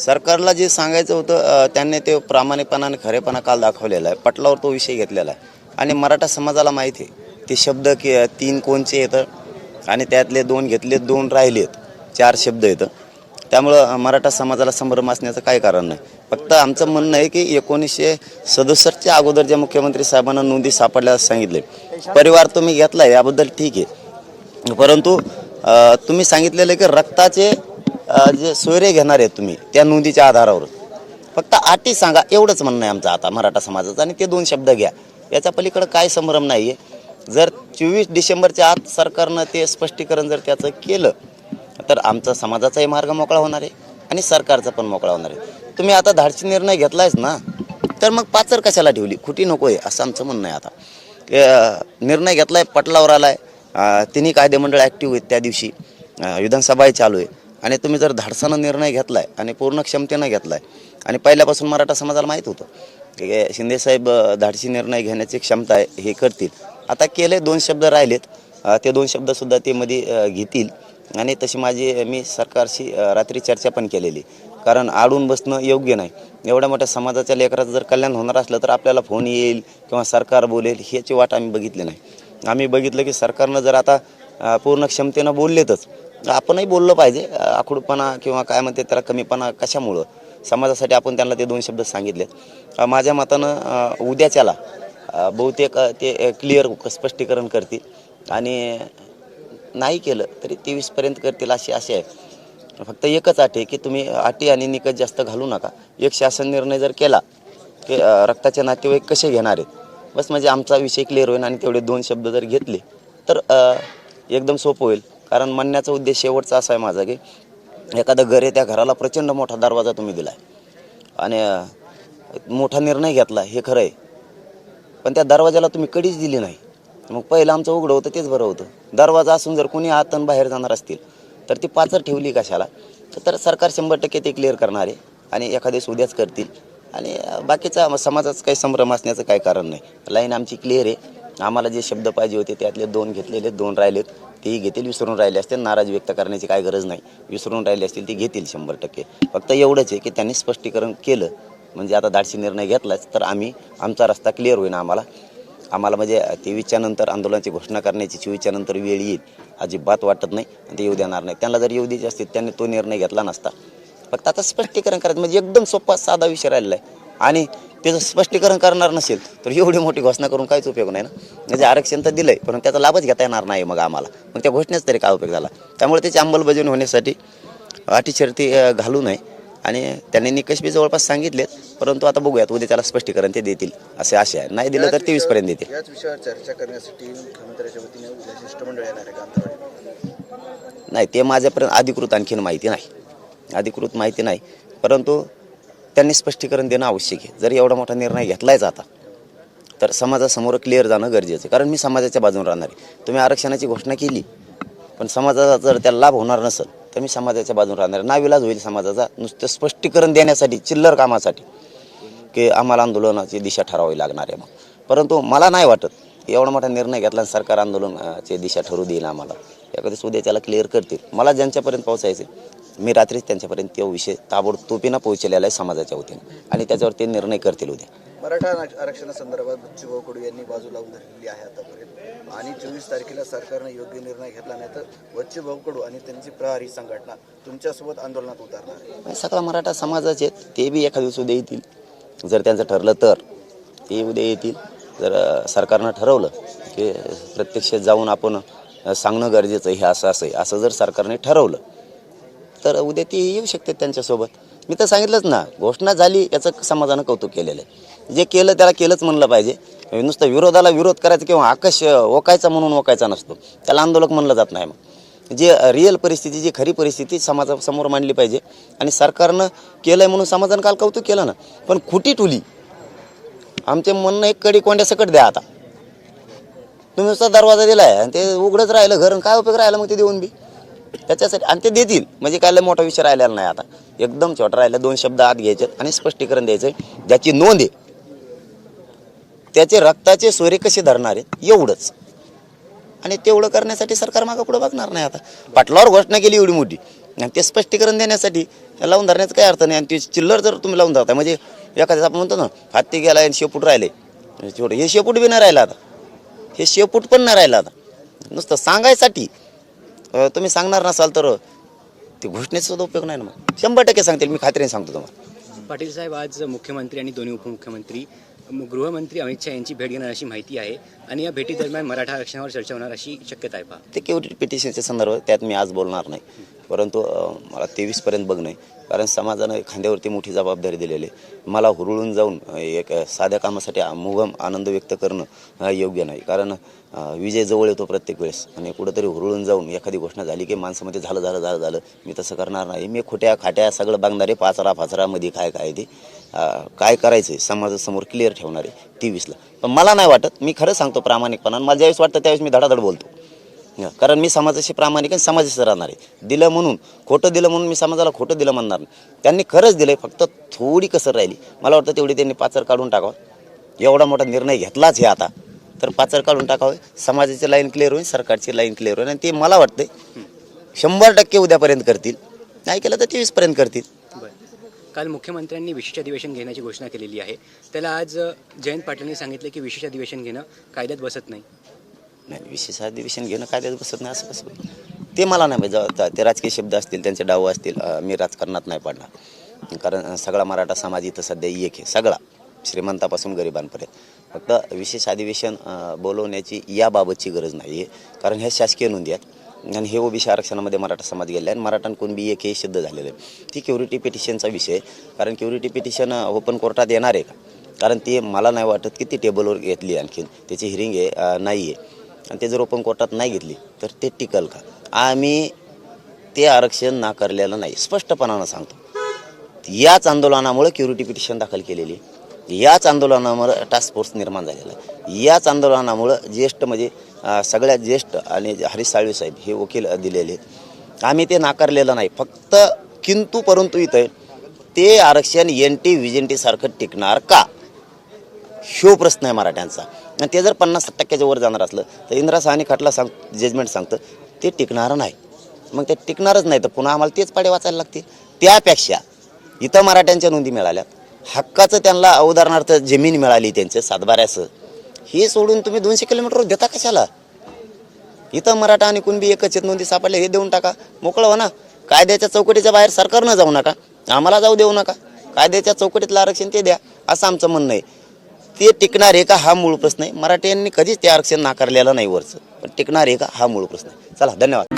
सरकारला जे सांगायचं होतं त्यांनी ते प्रामाणिकपणाने खरेपणा काल दाखवलेला आहे. पटलावर तो विषय घेतलेला आहे. आणि मराठा समाजाला माहिती आहे ते शब्द की तीन कोणचे येतं आणि त्यातले दोन घेतले दोन राहिलेत. चार शब्द येतं. त्यामुळं मराठा समाजाला संभ्रम असण्याचं काही कारण नाही. फक्त आमचं म्हणणं आहे की एकोणीसशे सदुसष्टच्या अगोदर ज्या मुख्यमंत्री साहेबांना नोंदी सापडल्या सांगितले परिवार तुम्ही घेतला याबद्दल ठीक आहे. परंतु तुम्ही सांगितलेलं आहे की रक्ताचे जे सोयरे घेणार आहेत तुम्ही त्या नोंदीच्या आधारावर. फक्त अटी सांगा एवढंच म्हणणं आहे आमचं आता मराठा समाजाचं. आणि ते दोन शब्द घ्या. याच्या पलीकडं काय संभ्रम नाही आहे जर चोवीस डिसेंबरच्या आत सरकारनं ते स्पष्टीकरण जर त्याचं केलं तर आमचा समाजाचाही मार्ग मोकळा होणार आहे आणि सरकारचा पण मोकळा होणार आहे. तुम्ही आता धाडसी निर्णय घेतलायच ना तर मग पाचर कशाला ठेवली? खुटी नको आहे असं आमचं म्हणणं आहे आता. निर्णय घेतला निर्णय घेतलाय पटलावर आलाय. आहे तिन्ही कायदेमंडळ ॲक्टिव्ह आहेत त्या दिवशी. विधानसभाही चालू आहे. आणि तुम्ही जर धाडसानं निर्णय घेतलाय आणि पूर्ण क्षमतेनं घेतलाय आणि पहिल्यापासून मराठा समाजाला माहीत होतं की शिंदेसाहेब धाडसी निर्णय घेण्याची क्षमता आहे हे करतील. आता केले दोन शब्द राहिलेत. ते दोन शब्दसुद्धा ते मध्ये घेतील. आणि तशी माझी मी सरकारशी रात्री चर्चा पण केलेली. कारण आडून बसणं योग्य नाही. एवढ्या मोठ्या समाजाच्या लेकराचं जर कल्याण होणार असलं तर आपल्याला फोन येईल किंवा सरकार बोलेल ह्याची वाट आम्ही बघितली नाही. आम्ही बघितलं की सरकारनं जर आता पूर्ण क्षमतेनं बोललेतच आपणही बोललं पाहिजे अं, आखूडपणा किंवा काय म्हणते त्याला कमीपणा कशामुळं? समाजासाठी आपण त्यांना ते दोन शब्द सांगितलेत. माझ्या मतानं उद्याच्याला बहुतेक ते क्लिअर स्पष्टीकरण करतील आणि नाही केलं तरी तेवीसपर्यंत करतील अशी आशा आहे. फक्त एकच अट आहे की तुम्ही अटी आणि निकष जास्त घालू नका. एक शासन निर्णय जर केला की के रक्ताचे नातेवाईक कसे घेणार आहेत? बस म्हणजे आमचा विषय क्लिअर होईल आणि तेवढे दोन शब्द जर घेतले तर एकदम सोपं होईल. कारण म्हणण्याचा उद्देश शेवटचा असा आहे माझा की एखादं घर आहे त्या घराला प्रचंड मोठा दरवाजा तुम्ही दिला आहे आणि मोठा निर्णय घेतला हे खरं आहे. पण त्या दरवाजाला तुम्ही कडीच दिली नाही. मग पहिलं आमचं उघडं होतं तेच बरं होतं. दरवाजा असून जर कोणी आत आणि बाहेर जाणार असतील तर ती पाचर ठेवली कशाला? तर सरकार शंभर टक्के ते क्लिअर करणार आहे. आणि एखादेस उद्याच करतील. आणि बाकीचा समाजाचं काही संभ्रम असण्याचं काही कारण नाही. लाईन आमची क्लिअर आहे. आम्हाला जे शब्द पाहिजे होते त्यातले दोन घेतलेले दोन राहिलेत. तेही घेतील विसरून राहिले असतील नाराज व्यक्त करण्याची काय गरज नाही. विसरून राहिले असतील ते घेतील शंभर टक्के. फक्त एवढंच आहे की त्यांनी स्पष्टीकरण केलं. म्हणजे आता धाडसी निर्णय घेतलाच तर आम्ही आमचा रस्ता क्लिअर होईल आम्हाला. आम्हाला म्हणजे तेवीसच्या नंतर आंदोलनाची घोषणा करण्याची चोवीसच्या नंतर वेळ येईल. अजिबात वाटत नाही आणि ते येऊ देणार नाही. त्यांना जर येऊ द्यायचे असतील त्यांनी तो निर्णय घेतला नसता. फक्त आता स्पष्टीकरण करायचं म्हणजे एकदम सोपा साधा विषय राहिलेला आहे. आणि त्याचं स्पष्टीकरण करणार नसेल तर एवढी मोठी घोषणा करून काहीच उपयोग नाही ना. म्हणजे आरक्षण तर दिलंय पण त्याचा लाभच घेता येणार नाही मग आम्हाला. मग त्या घोषणेच तरी काय उपयोग झाला? त्यामुळे त्याची अंमलबजावणी होण्यासाठी अटी शर्ती घालू नये. आणि त्यांनी निकष बी जवळपास सांगितलेत परंतु आता बघूयात उद्या त्याला स्पष्टीकरण ते देतील असे आशा आहे. नाही दिलं तर तेवीस पर्यंत देतील. याच विषयावर चर्चा करण्यासाठी मुख्यमंत्र्यांच्या वतीने उद्या शिष्टमंडळ येणार आहे का अंतराळी नाही ते माझ्यापर्यंत अधिकृत आणखीन माहिती नाही. अधिकृत माहिती नाही. परंतु त्यांनी स्पष्टीकरण देणं आवश्यक आहे. जर एवढा मोठा निर्णय घेतलाय जाता तर समाजासमोर क्लिअर जाणं गरजेचं आहे. कारण मी समाजाच्या बाजून राहणार आहे. तुम्ही आरक्षणाची घोषणा केली पण समाजाचा जर त्याला लाभ होणार नसेल तर मी समाजाच्या बाजून राहणार आहे. नाविलाज होईल समाजाचा. नुसतं स्पष्टीकरण देण्यासाठी चिल्लर कामासाठी की आम्हाला आंदोलनाची दिशा ठरावी लागणार आहे मग परंतु मला नाही वाटत एवढा मोठा निर्णय घेतला सरकार आंदोलनाची दिशा ठरवू देईल आम्हाला. एखाद्या उद्या त्याला क्लिअर करतील. मला ज्यांच्यापर्यंत पोहोचायचे मी रात्रीच त्यांच्यापर्यंत तो विषय ताबडतोबीनं पोहोचलेला आहे समाजाच्या वतीने. आणि त्याच्यावर ते निर्णय करतील उद्या. मराठा आरक्षणासंदर्भात बच्चूभाऊ कडू यांनी बाजू लावून धरलेली आहे आतापर्यंत. आणि चोवीस तारखेला सरकारनं योग्य निर्णय घेतला नाही तर बच्चूभाऊ कडू आणि त्यांची प्रहारी संघटना तुमच्यासोबत आंदोलनात उतरणार. आहे सगळा मराठा समाजाचे आहेत ते बी एखाद्या दिवस उद्या येतील. जर त्यांचं ठरलं तर ते उद्या येतील. जर अं, सरकारनं ठरवलं की प्रत्यक्ष जाऊन आपण सांगणं गरजेचं आहे हे असं असं आहे. असं जर सरकारने ठरवलं तर उद्या ती येऊ शकते त्यांच्यासोबत. मी तर सांगितलंच ना घोषणा झाली याचं समाजानं कौतुक केलेलं आहे. जे केलं त्याला केलंच म्हणलं पाहिजे. नुसतं विरोधाला विरोध करायचा किंवा आकाश ओकायचा म्हणून ओकायचा नसतो. त्याला आंदोलक म्हणलं जात नाही मग. जे रिअल परिस्थिती जी खरी परिस्थिती समाजासमोर मांडली पाहिजे. आणि सरकारनं केलं आहे म्हणून समाजानं काल कौतुक केलं ना. पण खुटी टुली. आमचे म्हणणं एक कडी कोंड्या सकट द्या आता. तुम्ही नुसता दरवाजा दिलाय आणि ते उघडच राहिलं घर काय उपयोग राहिला मग ते देऊन बी? त्याच्यासाठी आणि ते देतील. म्हणजे काय लय मोठा विषय राहिलेला नाही आता. एकदम छोटा राहिला. दोन शब्द आत घ्यायचे आणि स्पष्टीकरण द्यायचं ज्याची नोंद आहे त्याचे रक्ताचे सोरे कसे धरणार आहेत एवढंच. आणि तेवढं करण्यासाठी सरकार मागं पुढं बघणार नाही आता. पाटलावर घोषणा केली एवढी मोठी. आणि ते स्पष्टीकरण देण्यासाठी लावून धरण्याचं काही अर्थ नाही. आणि ते चिल्लर जर तुम्ही लावून धरता म्हणजे एखाद्याचं आपण म्हणतो ना हत्ती गेला आणि शेपूट राहिले. म्हणजे छोटे हे शेपूट बी नाही राहिला आता. हे शेपूट पण नाही राहिला आता. नुसतं सांगायसाठी. तुम्ही सांगणार नसाल तर ते घोषणेचा सुद्धा उपयोग नाही ना मग. शंभर टक्के सांगतील मी खात्रीने सांगतो तुम्हाला. पाटील साहेब आज मुख्यमंत्री आणि दोन्ही उपमुख्यमंत्री गृहमंत्री अमित शहा यांची भेट घेणार अशी माहिती आहे आणि या भेटीदरम्यान मराठा आरक्षणावर चर्चा होणार अशी शक्यता आहे पहा. ते केवढी पिटिशनच्या संदर्भात त्यात मी आज बोलणार नाही. परंतु मला तेवीसपर्यंत बघणं आहे. कारण समाजानं खांद्यावरती मोठी जबाबदारी दिलेली आहे. मला हुरळून जाऊन एक साध्या कामासाठी मुगम आनंद व्यक्त करणं योग्य नाही. कारण विजय जवळ येतो प्रत्येक वेळेस. आणि कुठंतरी हुरळून जाऊन एखादी घोषणा झाली की माणसामध्ये झालं झालं झालं झालं मी तसं करणार नाही. मी खोट्या खाट्या सगळं बघणारे पाचरा फाचरामध्ये काय काय ते. काय करायचं आहे समाजासमोर क्लिअर ठेवणारे तेवीसला. पण मला नाही वाटत मी खरं सांगतो प्रामाणिकपणानं. मला ज्यावेळेस वाटतं त्यावेळेस मी धडाधड बोलतो. कारण मी समाजाशी प्रामाणिक आणि समाजाशी राहणार आहे. दिलं म्हणून खोटं दिलं म्हणून मी समाजाला खोटं दिलं म्हणणार नाही. त्यांनी खरंच दिलं फक्त थोडी कसर राहिली. मला वाटतं तेवढी त्यांनी पाचर काढून टाकावं. एवढा मोठा निर्णय घेतलाच हे आता. तर पाचर काढून टाकावं. समाजाची लाईन क्लिअर होईल सरकारची लाईन क्लिअर होईल. आणि ते मला वाटतंय शंभर टक्के उद्यापर्यंत करतील. नाही केलं तर तेवीसपर्यंत करतील. बरं. काल मुख्यमंत्र्यांनी विशेष अधिवेशन घेण्याची घोषणा केलेली आहे. त्याला आज जयंत पाटलांनी सांगितलं की विशेष अधिवेशन घेणं कायद्यात बसत नाही. नाही विशेष अधिवेशन घेणं कायद्यात बसत नाही असं कसं? ते मला नाही म्हणजे ते राजकीय शब्द असतील त्यांचे डाव असतील मी राजकारणात नाही पडणार. कारण सगळा मराठा समाज इथं सध्या एक आहे सगळा श्रीमंतापासून गरिबांपर्यंत. फक्त विशेष अधिवेशन बोलवण्याची याबाबतची गरज नाही आहे कारण ह्या शासकीय नोंदी आहेत. आणि हे ओबीसी आरक्षणामध्ये मराठा समाज गेले आणि मराठा आणि कुणबी एक हे सिद्ध झालेलं आहे. ती क्युरिटी पिटिशनचा विषय आहे. कारण क्युरिटी पिटिशन ओपन कोर्टात येणार आहे का? कारण ते मला नाही वाटत की ती टेबलवर घेतली आणखीन. त्याची हिरिंग आहे नाही आहे आणि ते जर ओपन कोर्टात नाही घेतली तर ते टिकल का? आम्ही ते आरक्षण नाकारलेलं नाही. स्पष्टपणानं सांगतो. याच आंदोलनामुळे क्युरिटी पिटिशन दाखल केलेली आहे. याच आंदोलनामुळे टास्क फोर्स निर्माण झालेला आहे. याच आंदोलनामुळं ज्येष्ठ म्हणजे सगळ्यात ज्येष्ठ आणि हरीश साळवे साहेब हे वकील दिलेले आहेत. आम्ही ते नाकारलेलं नाही. फक्त किंतु परंतु इथं ते आरक्षण एन टी व्ही टीसारखं टिकणार का? शो प्रश्न आहे मराठ्यांचा. आणि ते जर पन्नास टक्क्याच्या वर जाणार असलं तर इंदिरा साहनी खटला सांग जजमेंट सांगतं ते टिकणारं नाही. मग ते टिकणारच नाही तर पुन्हा आम्हाला तेच पाडे वाचायला लागते त्यापेक्षा इथं मराठ्यांच्या नोंदी मिळाल्यात हक्काचं त्यांना उदाहरणार्थ जमीन मिळाली त्यांचं सातबाऱ्याचं. हे सोडून तुम्ही दोनशे किलोमीटरवर देता कशाला? इथं मराठा आणि कुणबी एकच नोंदी सापडले हे देऊन टाका. मोकळं हो ना. कायद्याच्या चौकटीच्या बाहेर सरकारनं जाऊ नका. आम्हाला जाऊ देऊ नका. कायद्याच्या चौकटीतलं आरक्षण ते द्या. असं आमचं म्हणणं आहे. ते टिकणार आहे का हा मूळ प्रश्न आहे. मराठ्यांनी कधीच ते आरक्षण नाकारलेलं नाही वरचं. पण टिकणार आहे का हा मूळ प्रश्न आहे. चला धन्यवाद.